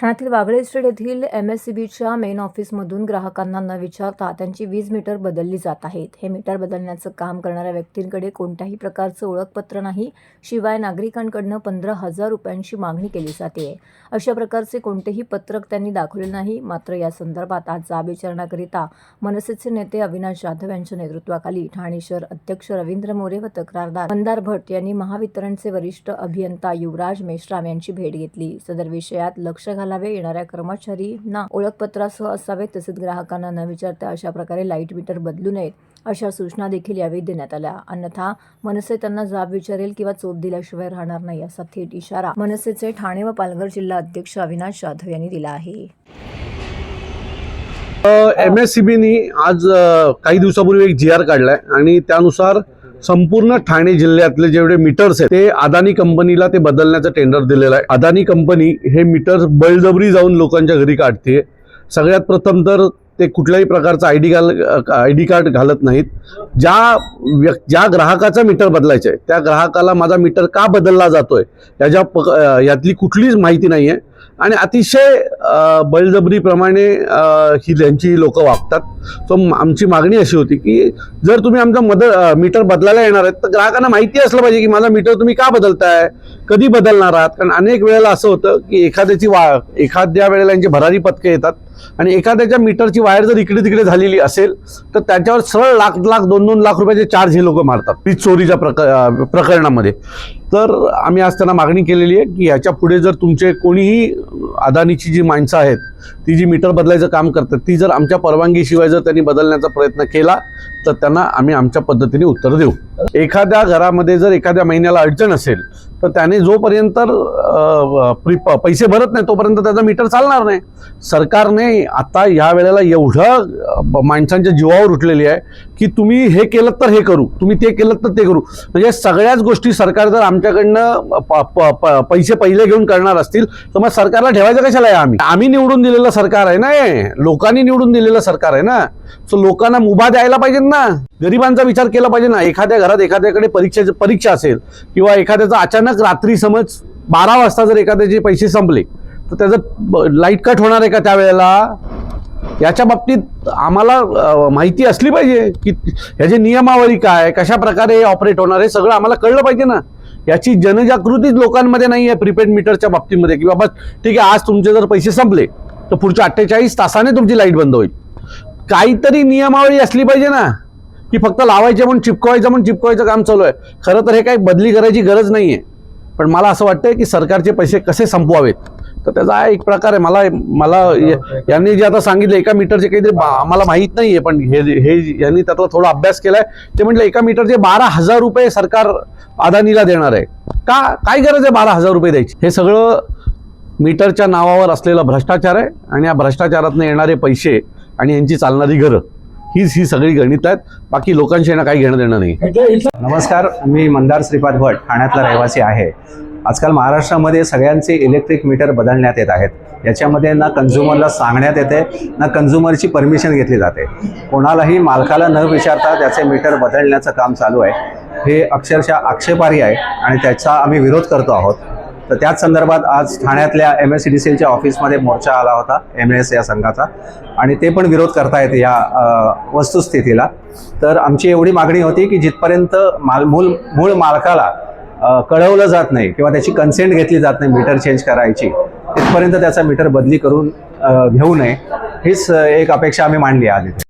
ठाण्यातील वागळे स्ट्रीट येथील M S C बीच्या मेन ऑफिसमधून ग्राहकांना न विचारता त्यांची वीज मीटर बदलली जात आहेत. हे मीटर बदलण्याचं काम करणाऱ्या व्यक्तींकडे कोणत्याही प्रकारचं ओळखपत्र नाही. शिवाय नागरिकांकडनं पंधरा हजार रुपयांची मागणी केली जाते. अशा प्रकारचे कोणतेही पत्रक त्यांनी दाखवले नाही. मात्र या संदर्भात आज जाब विचारण्याकरिता मनसेचे नेते अविनाश जाधव यांच्या नेतृत्वाखाली ठाणे शहर अध्यक्ष रवींद्र मोरे व तक्रारदार मंदार भट यांनी महावितरणचे वरिष्ठ अभियंता युवराज मेश्राम यांची भेट घेतली. सदर विषयात लक्ष घाल घालावे येणाऱ्या कर्मचारींना ओळखपत्रासह असावे तसेच ग्राहकांना न विचारता अशा प्रकारे लाइट मीटर बदलू नयेत अशा सूचना देखील यावेळी देण्यात आल्या. अन्यथा मनसे त्यांना जाब विचारेल किंवा चोप दिल्याशिवाय राहणार नाही असा थेट इशारा मनसेचे ठाणे व पालघर जिल्हा अध्यक्ष अविनाश जाधव यांनी दिला आहे. एम एस सी बीनी आज काही दिवसापूर्वी एक जी आर काढलाय आणि त्यानुसार संपूर्ण ठाणे जिल्ह्यातले जेवढे मीटर्स आहेत ते अदानी कंपनीला ते बदलण्याचं टेंडर दिलेलं आहे. अदानी कंपनी हे मीटर्स बळजबरी जाऊन लोकांच्या घरी काढते सगळ्यात प्रथम तर ते कुठल्याही प्रकारचं आय डी घाल आय डी कार्ड घालत नाहीत. ज्या व्य ज्या ग्राहकाचा मीटर बदलायचं आहे त्या ग्राहकाला माझा मीटर का बदलला जातोय याच्या प यातली कुठलीच माहिती नाही आहे. आणि अतिशय बळजबरीप्रमाणे ही त्यांची लोकं वागतात. सो म- आमची मागणी अशी होती की जर तुम्ही आमचा मद मीटर बदलायला येणार आहेत तर ग्राहकांना माहिती असलं पाहिजे की माझा मीटर तुम्ही का बदलताय कधी बदलणार आहात? कारण अनेक वेळेला असं होतं की एखाद्याची वा एखाद्या वेळेला यांची भरारी पथके येतात. आणि एखाद्याच्या मीटरची वायर जर इकडे तिकडे झालेली असेल तर त्याच्यावर सरळ लाख लाख दोन दोन लाख रुपयाचे चार्ज हे लोक मारतात वीज चोरीच्या प्रक प्रकरणामध्ये. तर आम्ही आज त्यांना मागणी केलेली आहे की ह्याच्या पुढे जर तुमचे कोणीही अदानीची जी माणसं आहेत ती जी मीटर बदलायचं काम करतात ती जर आमच्या परवानगीशिवाय जर त्यांनी बदलण्याचा प्रयत्न केला तर त्यांना आम्ही आमच्या पद्धतीने उत्तर देऊ. एखाद्या घरामध्ये जर एखाद्या महिन्याला अडचण असेल तर त्याने जोपर्यंत प- पैसे भरत नाही तोपर्यंत त्याचा मीटर चालणार नाही. सरकारने आता या वेळेला एवढं माणसांच्या जीवावर उठलेली आहे की तुम्ही हे केलं तर हे करू तुम्ही ते केलं तर ते करू. म्हणजे सगळ्याच गोष्टी सरकार जर आमच्याकडनं प- प- पैसे पहिले घेऊन करणार असतील तर मग सरकारला ठेवायचं कशाला आहे आम्ही? आम्ही निवडून दिलेलं सरकार आहे ना हे. लोकांनी निवडून दिलेलं सरकार आहे ना? सो लोकांना मुभा द्यायला पाहिजेत ना? गरिबांचा विचार केला पाहिजे ना? एखाद्या घरात एखाद्याकडे परीक्षा परीक्षा असेल किंवा एखाद्याचा अचानक रात्री समज बारा वाजता जर एखाद्याचे पैसे संपले तर त्याचं लाइट कट होणार आहे का त्यावेळेला? याच्या बाबतीत आम्हाला माहिती असली पाहिजे की ह्याची नियमावली काय कशा प्रकारे ऑपरेट होणार हे सगळं आम्हाला कळलं पाहिजे ना? याची जनजागृतीच लोकांमध्ये नाही आहे प्रीपेड मीटरच्या बाबतीमध्ये की बाबा ठीक आहे आज तुमचे जर पैसे संपले तर पुढच्या अठ्ठेचाळीस तासाने तुमची लाइट बंद होईल. काहीतरी नियमावली असली पाहिजे ना की फक्त लावायचे म्हणून चिपकवायचं म्हणून चिपकवायचं काम चालू आहे. खरं तर हे काही बदली करायची गरज नाही आहे पण मला असं वाटतं की सरकारचे पैसे कसे संपवावेत? तर त्याचा एक प्रकार आहे. मला मला या- यांनी जे आता सांगितलं एका मीटरचे काहीतरी आम्हाला माहीत नाही आहे पण हे हे यांनी त्यातला थोडा अभ्यास केलाय. ते म्हटलं एका मीटरचे बारा हजार रुपये सरकार अदानीला देणार आहे. का काय गरज आहे बारा हजार रुपये द्यायची? हे सगळं मीटरच्या नावावर असलेला भ्रष्टाचार आहे आणि या भ्रष्टाचारातनं येणारे पैसे आणि यांची चालणारी घरं हीच ही सगळी गणित आहेत. बाकी लोकांशी यांना काही घेणं देणं नाही. नमस्कार मी मंदार श्रीपाद भट ठाण्यातला रहिवासी आहे. आजकाल महाराष्ट्रामध्ये सगळ्यांचे इलेक्ट्रिक मीटर बदलण्यात येत आहेत. याच्यामध्ये ना कन्झ्युमरला सांगण्यात येते ना कन्झ्युमरची परमिशन घेतली जाते. कोणालाही मालकाला न विचारता त्याचे मीटर बदलण्याचं काम चालू आहे. हे अक्षरशः आक्षेपार्ह आहे आणि त्याचा आम्ही विरोध करतो आहोत. तर त्याच संदर्भात आज ठाण्यातल्या M S C D C एलच्या ऑफिसमध्ये मोर्चा आला होता एम एस या संघाचा. आणि ते पण विरोध करतायत या वस्तुस्थितीला. तर आमची एवढी मागणी होती की जिथपर्यंत माल मूळ मूळ मालकाला कळवलं जात नाही किंवा त्याची कन्सेंट घेतली जात नाही मीटर चेंज करायची तिथपर्यंत त्याचा मीटर बदली करून घेऊ नये हीच एक अपेक्षा आम्ही मांडली आहे आज